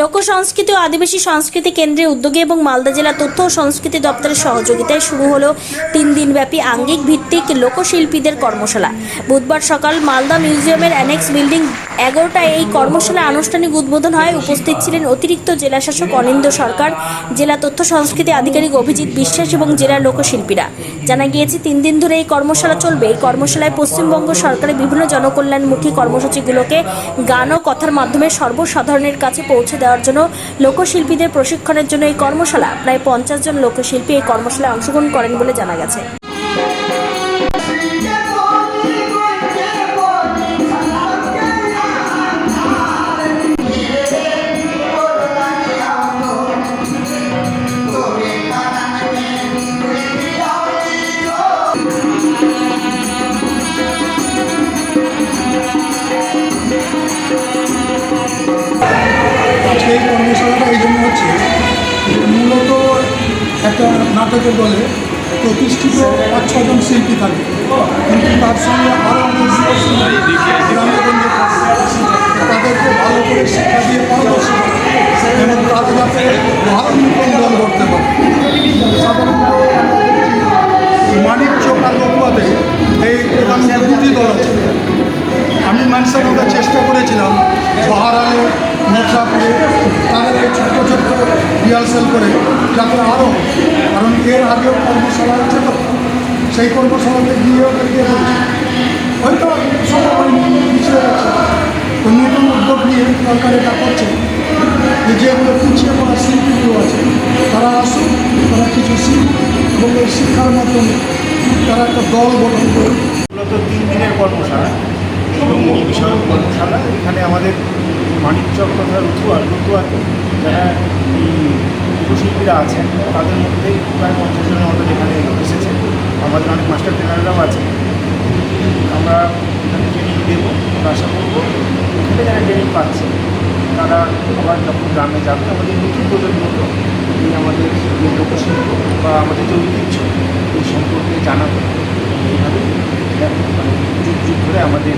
লোক সংস্কৃতি ও আদিবাসী সংস্কৃতি কেন্দ্রের উদ্যোগে এবং মালদা জেলা তথ্য ও সংস্কৃতি দপ্তরের সহযোগিতায় শুরু হলো তিন দিনব্যাপী আঙ্গিক ভিত্তিক লোকশিল্পীদের কর্মশালা। বুধবার সকাল মালদা মিউজিয়ামের অ্যানেক্স বিল্ডিং এগারোটায় এই কর্মশালা আনুষ্ঠানিক উদ্বোধন হয়। উপস্থিত ছিলেন অতিরিক্ত জেলাশাসক অনিন্দ সরকার, জেলা তথ্য সংস্কৃতি আধিকারিক অভিজিৎ বিশ্বাস এবং জেলার লোকশিল্পীরা। জানা গিয়েছে, তিন দিন ধরে এই কর্মশালা চলবে। এই কর্মশালায় পশ্চিমবঙ্গ সরকারের বিভিন্ন জনকল্যাণমুখী কর্মসূচিগুলোকে গান ও কথার মাধ্যমে সর্বসাধারণের কাছে পৌঁছে দেওয়ার জন্য লোকশিল্পীদের প্রশিক্ষণের জন্য এই কর্মশালা। প্রায় পঞ্চাশ জন লোকশিল্পী এই কর্মশালায় অংশগ্রহণ করেন বলে জানা গেছে। আজকে এই কর্মশালাটা এই জন্য হচ্ছে মূলত একটা নাটকের দলে প্রতিষ্ঠিত পাঁচ ছজন শিল্পী থাকে। কিন্তু তার সঙ্গে আরও গ্রামে তাদেরকে ভালো করে শিক্ষা দিয়ে পারদর্শী। এবং তারা যাতে ভালো নতুন করতে রিহার্সেল করে যাতে আরও কারণ এর আগেও কর্মশালা হচ্ছে তো, সেই কর্মশালাতে গিয়ে ওদেরকে বলছি হয়তো পিছিয়ে গেছে। তো নতুন উদ্যোগ নিয়ে সরকার এটা করছে। যে যেগুলো পিছিয়ে পড়া শিল্পীগুলো আছে, তারা আসুক, তারা কিছু শিখুক এবং এই শিক্ষার মাধ্যমে তারা একটা দল গঠন করুক। মূলত তিন দিনের কর্মশালা, এবং বিষয়ক কর্মশালা। এখানে আমাদের মানিকচক তথা রতুয়া রতুয়াতে যারা এই শিল্পীরা আছেন, তাদের মধ্যে প্রায় পঞ্চাশ জনের মতো এখানে এসেছে। আমাদের অনেক মাস্টার ট্রেনাররাও আছে আমরা এখানে ট্রেনিং দেবো আশা করব এখানে যারা ট্রেনিং পাচ্ছে, তারা আবার যখন গ্রামে যাবে, আমাদের নতুন প্রজন্মকে এই আমাদের যে লোকশিল্প বা আমাদের যে ঐতিহ্য, এই সম্পর্কে জানাবে। এইভাবে মানে যুগ যুগ ধরে আমাদের